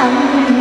한